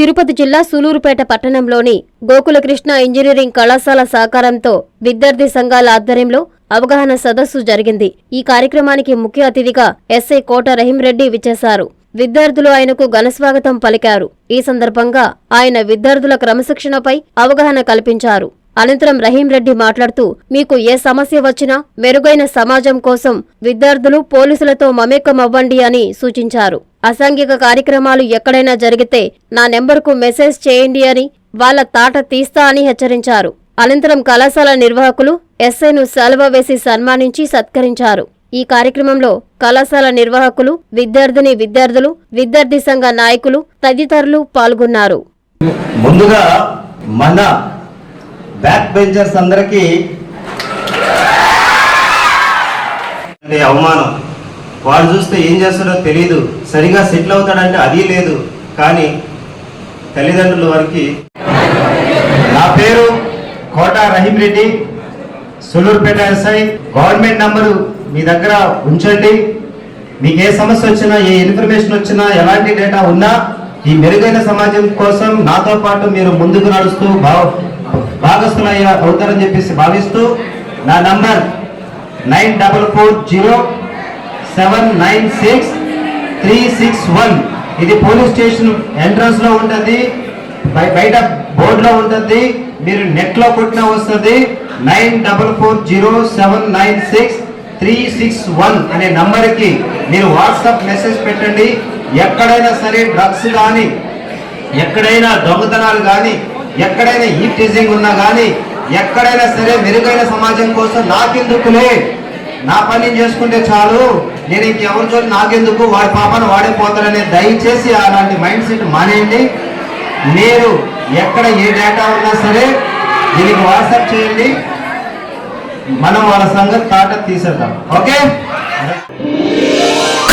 తిరుపతి జిల్లా సూలూరుపేట పట్టణంలోని గోకులకృష్ణ ఇంజనీరింగ్ కళాశాల సహకారంతో విద్యార్థి సంఘాల ఆధ్వర్యంలో అవగాహన సదస్సు జరిగింది. ఈ కార్యక్రమానికి ముఖ్య అతిథిగా ఎస్ఐ కోట రహీంరెడ్డి విచ్చేశారు. విద్యార్థులు ఆయనకు ఘనస్వాగతం పలికారు. ఈ సందర్భంగా ఆయన విద్యార్థుల క్రమశిక్షణపై అవగాహన కల్పించారు. అనంతరం రహీంరెడ్డి మాట్లాడుతూ మీకు ఏ సమస్య వచ్చినా మెరుగైన సమాజం కోసం విద్యార్థులు పోలీసులతో మమేకమవ్వండి అని సూచించారు. అసాంఘిక కార్యక్రమాలు ఎక్కడైనా జరిగితే నా నెంబర్కు మెసేజ్ చేయండి అని వాళ్ళ తాట తీస్తా అని హెచ్చరించారు. అనంతరం కళాశాల నిర్వాహకులు ఎస్ఐను సెలవు వేసి సన్మానించి సత్కరించారు. ఈ కార్యక్రమంలో కళాశాల నిర్వాహకులు విద్యార్థిని విద్యార్థులు విద్యార్థి సంఘ నాయకులు తదితరులు పాల్గొన్నారు. ముందుగా మన బ్యాక్ బెంచర్స్ అందరికీ అంటే అవమానం. వాడు చూస్తే ఏం చేస్తాడో తెలియదు సరిగా సెటిల్ అవుతాడంటే అది లేదు. కానీ తల్లిదండ్రుల వారికి నా పేరు Kota Rahim Reddy. Sullurupeta SI. Government number మీ దగ్గర ఉంచండి. మీకు ఏ సమస్య వచ్చినా ఏ ఇన్ఫర్మేషన్ వచ్చినా ఎలాంటి డేటా ఉన్నా ఈ మెరుగైన సమాజం కోసం నాతో పాటు మీరు ముందుకు నడుస్తూ భావ అవుతారని చెప్పేసి భావిస్తూ నా number nine double four zero seven nine six three six one ఇది పోలీస్ స్టేషన్ ఎంట్రన్స్లో ఉంటుంది. బయట బోర్డు లో ఉంటుంది. మీరు నెట్లో కొట్టినా వస్తుంది. Nine double four zero seven nine six three six one అనే నంబర్కి మీరు వాట్సాప్ మెసేజ్ పెట్టండి. ఎక్కడైనా సరే డ్రగ్స్ కానీ ఎక్కడైనా దొంగతనాలు కానీ ఎక్కడైనా ఈ టీజింగ్ ఉన్నా కానీ ఎక్కడైనా సరే మెరుగైన సమాజం కోసం నాకెందుకులే? నా పని చేసుకుంటే చాలు. నేను ఇంకెవరి చోటు నాకెందుకు? వాడి పాపను వాడే పోతాడనే దయచేసి అలాంటి మైండ్ సెట్ మానేయండి. మీరు ఎక్కడ ఏ డేటా ఉన్నా సరే దీనికి వాట్సాప్ చేయండి. మనం వాళ్ళ సంగతి తాట తీసేద్దాం. ఓకే?